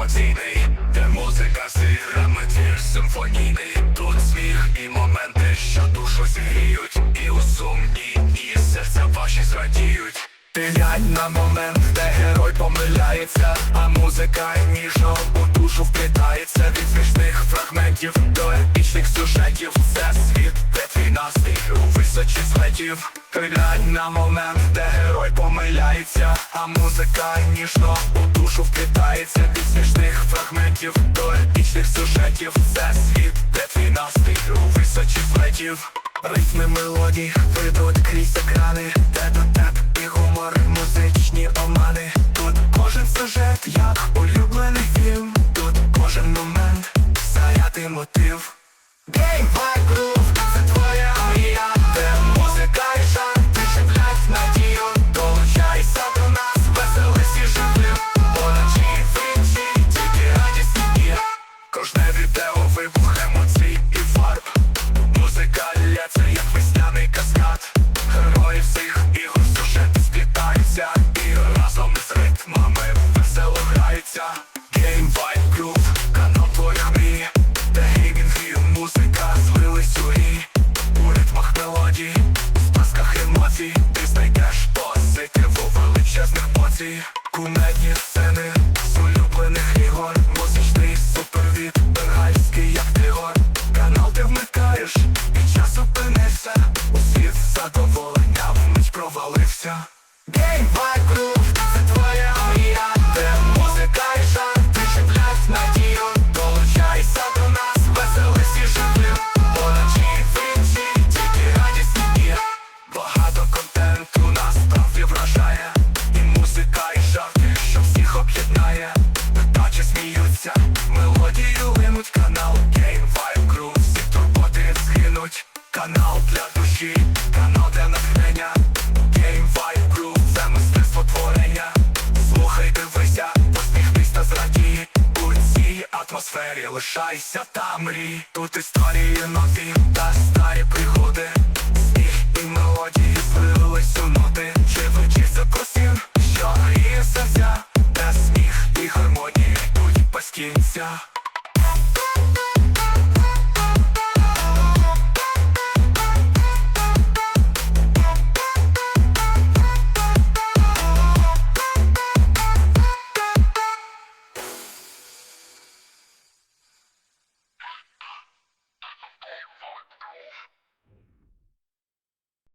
емоційний, де музика сирами твір симфонійний. Тут сміх і моменти, що душу зігріють, і у сумні, і серця ваші зрадіють. Ти глянь на момент, де герой помиляється, а музика ніжно у душу вплітається від смішних фрагментів до епічних сюжетів. Це височі. Глянь на момент, де герой помиляється, а музика ніжно у душу вплітається від смішних фрагментів до епічних сюжетів. Це світ, де твій настрій у височі злетів. Ритми мелодій ведуть крізь екрани, де до тебе і гумор, музичні омани. Тут кожен сюжет, як улюблений фільм. Тут кожен момент, заряди мотив. Game Vibe Кумедні сцени з улюблених ігор, музичний супервід, бенгальський як. Канал ти вмикаєш, і час опинився. У світ задоволення вмить провалився. Game Vibe атмосфері лишайся там рі, Тут історії нові та старі приходи Сміх і мелодії злились у ноти. Живучися косін, що гріє серця? Та сміх і гармонії будь постінця